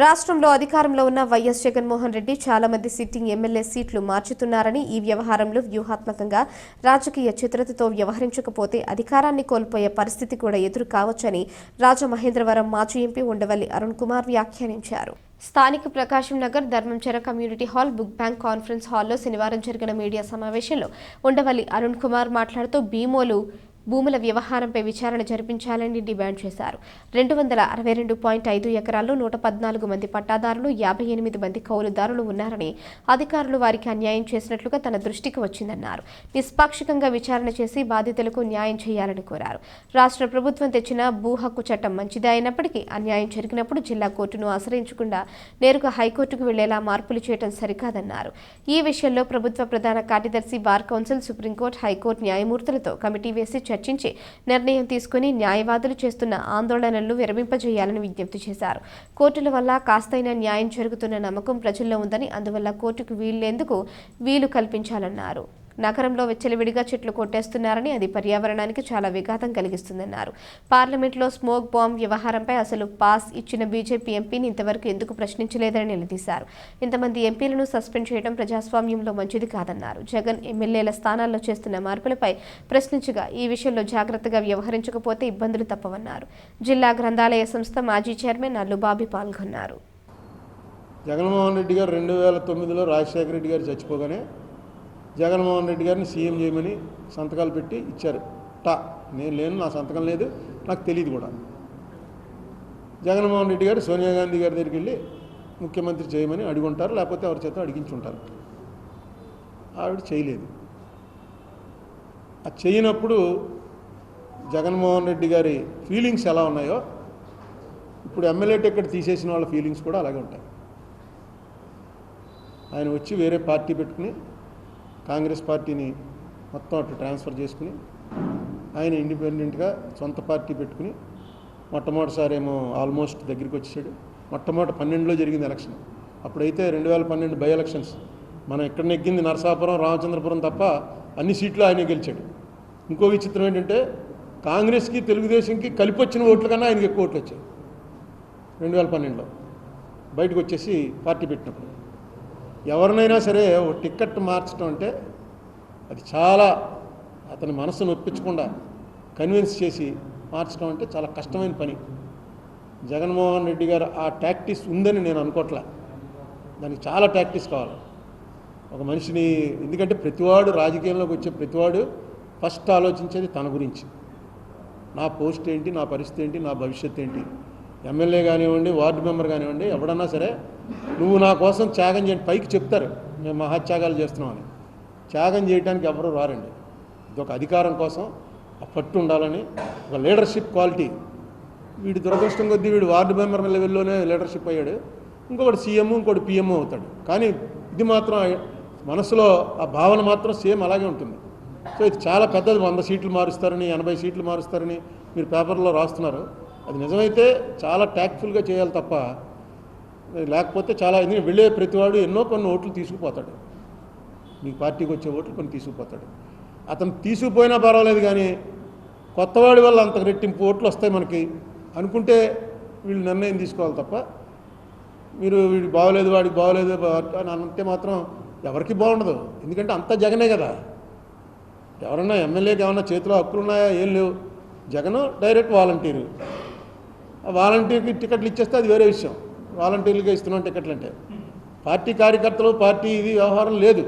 రాష్ట్రంలో అధికారంలో ఉన్న వైఎస్ జగన్మోహన్ రెడ్డి చాలా మంది సిట్టింగ్ ఎమ్మెల్యే సీట్లు మార్చుతున్నారని ఈ వ్యవహారంలో వ్యూహాత్మకంగా రాజకీయ చిత్రతతో వ్యవహరించకపోతే అధికారాన్ని కోల్పోయే పరిస్థితి కూడా ఎదురు కావచ్చని రాజమహేంద్రవరం మాజీ ఎంపీ ఉండవల్లి అరుణ్ కుమార్ వ్యాఖ్యానించారు. స్థానిక Prakasam Nagar ధర్మంచెర community hall book bank conference హాల్లో శనివారం జరిగిన మీడియా సమావేశంలో ఉండవల్లి అరుణ్ కుమార్ మాట్లాడుతూ భీమోలు భూముల వ్యవహారంపై విచారణ జరిపించాలని డిమాండ్ చేశారు. రెండు వందల అరవై రెండు పాయింట్ ఐదు ఎకరాల్లో నూట పద్నాలుగు మంది పట్టాదారులు యాభై ఎనిమిది మంది కౌలుదారులు ఉన్నారని అధికారులు వారికి అన్యాయం చేసినట్లుగా తన దృష్టికి వచ్చిందన్నారు. నిష్పాక్షికంగా విచారణ చేసి బాధితులకు న్యాయం చేయాలని కోరారు. రాష్ట్ర ప్రభుత్వం తెచ్చిన భూ హక్కు చట్టం మంచిదే అయినప్పటికీ అన్యాయం జరిగినప్పుడు జిల్లా కోర్టును ఆశ్రయించకుండా నేరుగా హైకోర్టుకు వెళ్ళేలా మార్పులు చేయడం సరికాదన్నారు. ఈ విషయంలో ప్రభుత్వ ప్రధాన కార్యదర్శి bar council supreme court high court న్యాయమూర్తులతో committee వేసి చర్చించి నిర్ణయం తీసుకుని న్యాయవాదులు చేస్తున్న ఆందోళనలను విరమింపజేయాలని విజ్ఞప్తి చేశారు. కోర్టుల వల్ల కాస్తైనా న్యాయం జరుగుతున్న నమ్మకం ప్రజల్లో ఉందని అందువల్ల కోర్టుకు వీళ్ళేందుకు వీలు కల్పించాలన్నారు. నగరంలో వెచ్చలివిడిగా చెట్లు కొట్టేస్తున్నారని అది పర్యావరణానికి చాలా విఘాతం కలిగిస్తుందన్నారు. పార్లమెంట్లో స్మోక్ బాంబ్ వ్యవహారంపై అసలు పాస్ ఇచ్చిన బీజేపీ ఎంపీని ఇంతవరకు ఎందుకు ప్రశ్నించలేదని నిలదీశారు. ఇంతమంది ఎంపీలను సస్పెండ్ చేయడం ప్రజాస్వామ్యంలో మంచిది కాదన్నారు. జగన్ ఎమ్మెల్యేల స్థానాల్లో చేస్తున్న మార్పులపై ప్రశ్నించగా ఈ విషయంలో జాగ్రత్తగా వ్యవహరించకపోతే ఇబ్బందులు తప్పవన్నారు. జిల్లా గ్రంథాలయ సంస్థ మాజీ చైర్మన్ అల్లుబాబి పాల్గొన్నారు. జగన్మోహన్ రెడ్డి గారు రెండు వేల తొమ్మిదిలో రాజశేఖర రెడ్డి గారు చచ్చిపోగానే జగన్మోహన్ రెడ్డి గారిని సీఎం చేయమని సంతకాలు పెట్టి ఇచ్చారు. టా నేను లేను నా సంతకం లేదు నాకు తెలియదు కూడా. జగన్మోహన్ రెడ్డి గారు సోనియా గాంధీ గారి దగ్గరికి వెళ్ళి ముఖ్యమంత్రి చేయమని అడుగుంటారు లేకపోతే ఎవరి చేత అడిగించుంటారు. ఆవిడ చేయలేదు. ఆ చేయనప్పుడు జగన్మోహన్ రెడ్డి గారి ఫీలింగ్స్ ఎలా ఉన్నాయో ఇప్పుడు ఎమ్మెల్యే టికెట్ తీసేసిన వాళ్ళ ఫీలింగ్స్ కూడా అలాగే ఉంటాయి. ఆయన వచ్చి వేరే పార్టీ పెట్టుకుని కాంగ్రెస్ పార్టీని మొత్తం అటు ట్రాన్స్ఫర్ చేసుకుని ఆయన ఇండిపెండెంట్గా సొంత పార్టీ పెట్టుకుని మొట్టమొదటిసారి ఏమో ఆల్మోస్ట్ దగ్గరికి వచ్చేసాడు. మొట్టమొదటి పన్నెండులో జరిగింది ఎలక్షన్. అప్పుడైతే రెండు వేల పన్నెండు బై ఎలక్షన్స్. మనం ఎక్కడ నెగ్గింది నరసాపురం రామచంద్రపురం తప్ప అన్ని సీట్లు ఆయనే గెలిచాడు. ఇంకో విచిత్రం ఏంటంటే కాంగ్రెస్కి తెలుగుదేశంకి కలిపి వచ్చిన ఓట్ల కన్నా ఆయనకి ఎక్కువ ఓట్లు వచ్చాయి. రెండు వేల పన్నెండులో బయటకు వచ్చేసి పార్టీ పెట్టినప్పుడు. ఎవరినైనా సరే ఓ టికెట్ మార్చడం అంటే అది చాలా అతని మనసును ఒప్పించకుండా కన్విన్స్ చేసి మార్చడం అంటే చాలా కష్టమైన పని. జగన్మోహన్ రెడ్డి గారు ఆ టాక్టీస్ ఉందని నేను అనుకోవట్లే దానికి చాలా టాక్టీస్ కావాలి. ఒక మనిషిని ఎందుకంటే ప్రతివాడు రాజకీయంలోకి వచ్చే ప్రతివాడు ఫస్ట్ ఆలోచించేది తన గురించి. నా పోస్ట్ ఏంటి నా పరిస్థితి ఏంటి నా భవిష్యత్తు ఏంటి? ఎమ్మెల్యే కానివ్వండి వార్డు మెంబర్ కానివ్వండి ఎవడన్నా సరే నువ్వు నా కోసం త్యాగం చేయండి. పైకి చెప్తారు. మేము మహాత్యాగాలు చేస్తున్నామని త్యాగం చేయడానికి ఎవరు రారండి. ఇది ఒక అధికారం కోసం ఆ పట్టు ఉండాలని ఒక లీడర్షిప్ క్వాలిటీ వీడి దురదృష్టం కొద్దీ వీడు వార్డు మెంబర్ లెవెల్లోనే లీడర్షిప్ అయ్యాడు. ఇంకొకటి సీఎం ఇంకోటి పిఎం అవుతాడు. కానీ ఇది మాత్రం మనసులో ఆ భావన మాత్రం సేమ్ అలాగే ఉంటుంది. సో ఇది చాలా పెద్దది. వంద సీట్లు మారుస్తారని ఎనభై సీట్లు మారుస్తారని మీరు పేపర్లో రాస్తున్నారు. అది నిజమైతే చాలా ట్యాక్ట్ఫుల్గా చేయాలి తప్ప లేకపోతే చాలా ఎందుకంటే వెళ్ళే ప్రతివాడు ఎన్నో కొన్ని ఓట్లు తీసుకుపోతాడు. మీ పార్టీకి వచ్చే ఓట్లు కొన్ని తీసుకుపోతాడు. అతను తీసుకుపోయినా పర్వాలేదు కానీ కొత్తవాడి వల్ల అంత రెట్టింపు ఓట్లు వస్తాయి మనకి అనుకుంటే వీళ్ళు నిర్ణయం తీసుకోవాలి తప్ప మీరు వీడు బాగోలేదు వాడికి బాగోలేదు అని అంటే మాత్రం ఎవరికి బాగుండదు. ఎందుకంటే అంతా జగనే కదా. ఎవరన్నా ఎమ్మెల్యేకి ఏమన్నా చేతిలో హక్కులు ఉన్నాయా? ఏం లేవు. Jagan direct volunteer. ఆ వాలంటీర్కి టికెట్లు ఇచ్చేస్తే అది వేరే విషయం. వాలంటీర్లుగా ఇస్తున్నాం టికెట్లు అంటే పార్టీ కార్యకర్తలు పార్టీ ఇది వ్యవహారం లేదు.